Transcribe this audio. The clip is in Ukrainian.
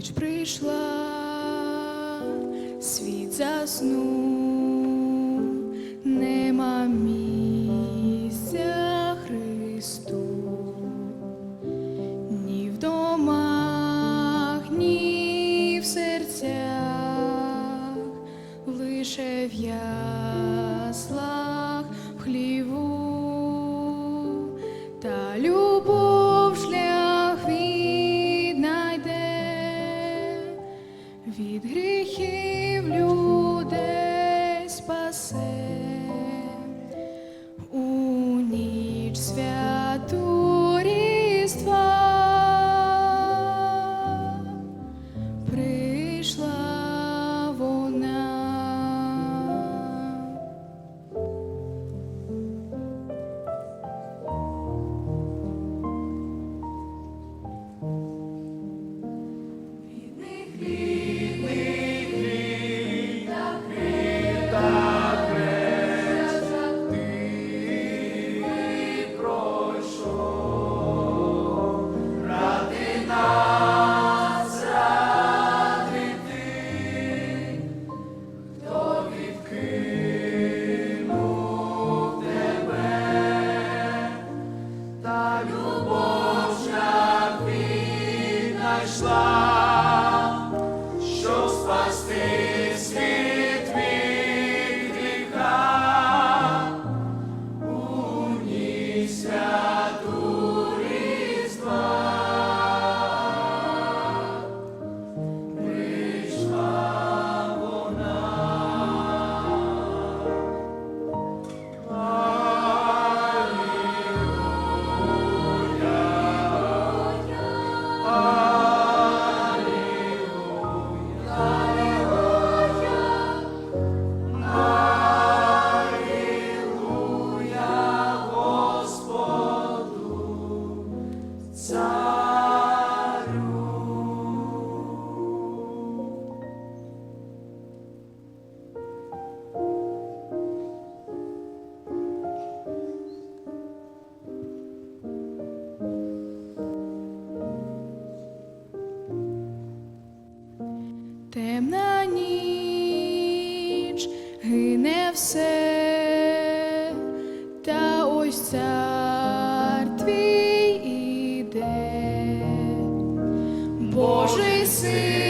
ніч прийшла, світ заснув, від гріхів Щоб Темна ніч гине все, та ось цар твій іде, Божий син.